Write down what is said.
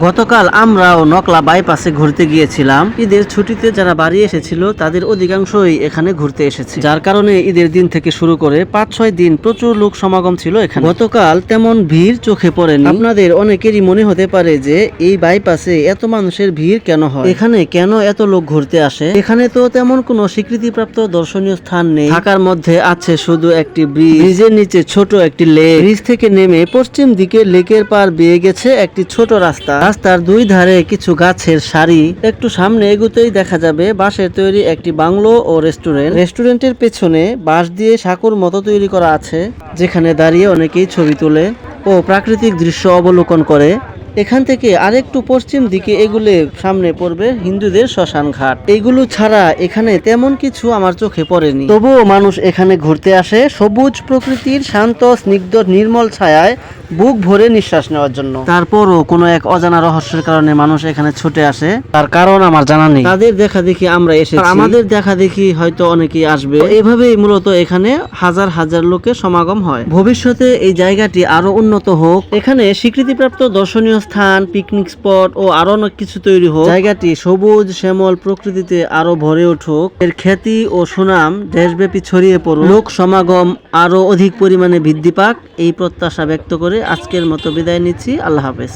গতকাল আমরাও নকলা বাইপাসে ঘুরতে গিয়েছিলাম। ঈদের ছুটিতে যারা বাড়ি এসেছিল, তাদের অধিকাংশই এখানে ঘুরতে এসেছে। যার কারণে ঈদের দিন থেকে শুরু করে পাঁচ ছয় দিন প্রচুর লোক সমাগম ছিল এখানে। গতকাল তেমন ভিড় চোখে পড়েনি। আপনাদের অনেকেরই মনে হতে পারে যে, এই বাইপাসে এত মানুষের ভিড় কেন হয়? এখানে কেন এত লোক ঘুরতে আসে? এখানে তো তেমন কোনো স্বীকৃতিপ্রাপ্ত দর্শনীয় স্থান নেই। ঢাকার মধ্যে আছে শুধু একটি ব্রিজ। ব্রিজের নিচে ছোট একটি লেক। ব্রিজ থেকে নেমে পশ্চিম দিকে লেকের পার বেয়ে গেছে একটি ছোট রাস্তা। রাস্তার দুই ধারে কিছু গাছের সারি। একটু সামনে এগুতেই দেখা যাবে বাঁশের তৈরি একটি বাংলো ও রেস্টুরেন্ট। রেস্টুরেন্টের পেছনে বাঁশ দিয়ে সাঁকুর মতো তৈরি করা আছে, যেখানে দাঁড়িয়ে অনেকেই ছবি তোলে ও প্রাকৃতিক দৃশ্য অবলোকন করে। এখান থেকে আরেকটু পশ্চিম দিকে এগুলে সামনে পড়বে হিন্দুদের শ্মশান ঘাট। এগুলো ছাড়া এখানে তেমন কিছু আমার চোখে পড়েনি। তবুও মানুষ এখানে ঘুরতে আসে, সবুজ প্রকৃতির শান্ত, স্নিগ্ধ, নির্মল ছায়ায় বুক ভরে নিঃশ্বাস নেওয়ার জন্য। তারপরও কোনো এক অজানা রহস্যের কারণে মানুষ এখানে ছুটে আসে। তার কারণ আমার জানা নেই। তাদের দেখা দেখি আমরা এসেছি। আমাদের দেখা দেখি হয়তো অনেকেই আসবে। এভাবেই মূলত এখানে হাজার হাজার লোকের সমাগম হয়। ভবিষ্যতে এই জায়গাটি আরও উন্নত হোক। এখানে স্বীকৃতিপ্রাপ্ত দর্শনীয় স্থান পিকনিক স্পট ও আরও অনেক কিছু তৈরি হোক। জায়গাটি সবুজ শ্যামল প্রকৃতিতে আরও ভরে উঠুক। এর খ্যাতি ও সুনাম দেশব্যাপী ছড়িয়ে পড়ুক। লোক সমাগম আরও অধিক পরিমাণে বৃদ্ধি পাক, এই প্রত্যাশা ব্যক্ত করে আজকের মতো বিদায় নিচ্ছি। আল্লাহ হাফেজ।